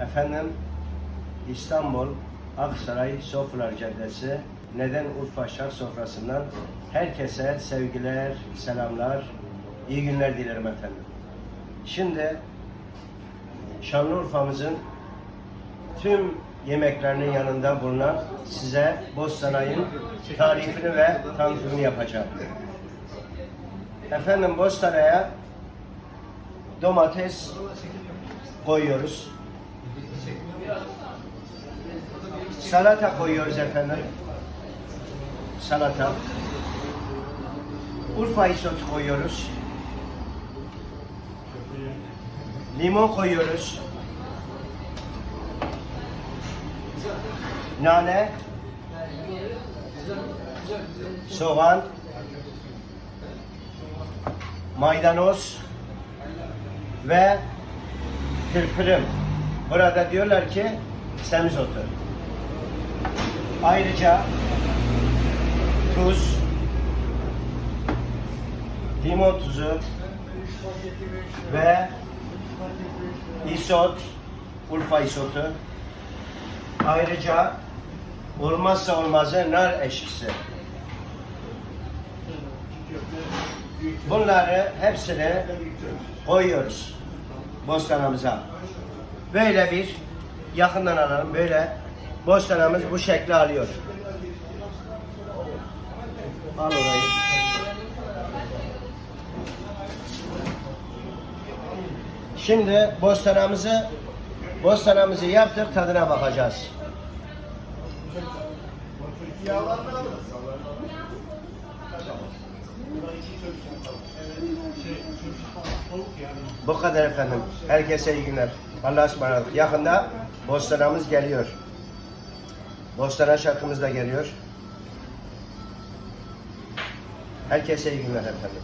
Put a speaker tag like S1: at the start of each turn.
S1: Efendim İstanbul Aksaray Sofralar Caddesi Neden Urfa Şark Sofrası'ndan herkese sevgiler, selamlar, iyi günler dilerim efendim. Şimdi Şanlıurfa'mızın tüm yemeklerinin yanında bulunan size Bostanay'ın tarifini ve tanıtımını yapacağım. Efendim Bostanay'a domates koyuyoruz. Salata koyuyoruz efendim. Salata. Urfa isotu koyuyoruz. Limon koyuyoruz. Nane. Soğan. Maydanoz. Ve kırpırım. Burada diyorlar ki semizotu. Ayrıca tuz, limon tuzu ve isot, Urfa isotu. Ayrıca olmazsa olmazı nar eşkisi. Bunları hepsini koyuyoruz bostanımıza. Böyle bir yakından alalım. Böyle bostanımız bu şekli alıyor. Al orayı. Şimdi bostanımızı bostanımızı yaptık tadına bakacağız. Bu kadar efendim. Herkese iyi günler. Allah'a ısmarladık. Yakında bostanımız geliyor. Bostana şarkımız da geliyor. Herkese iyi günler efendim.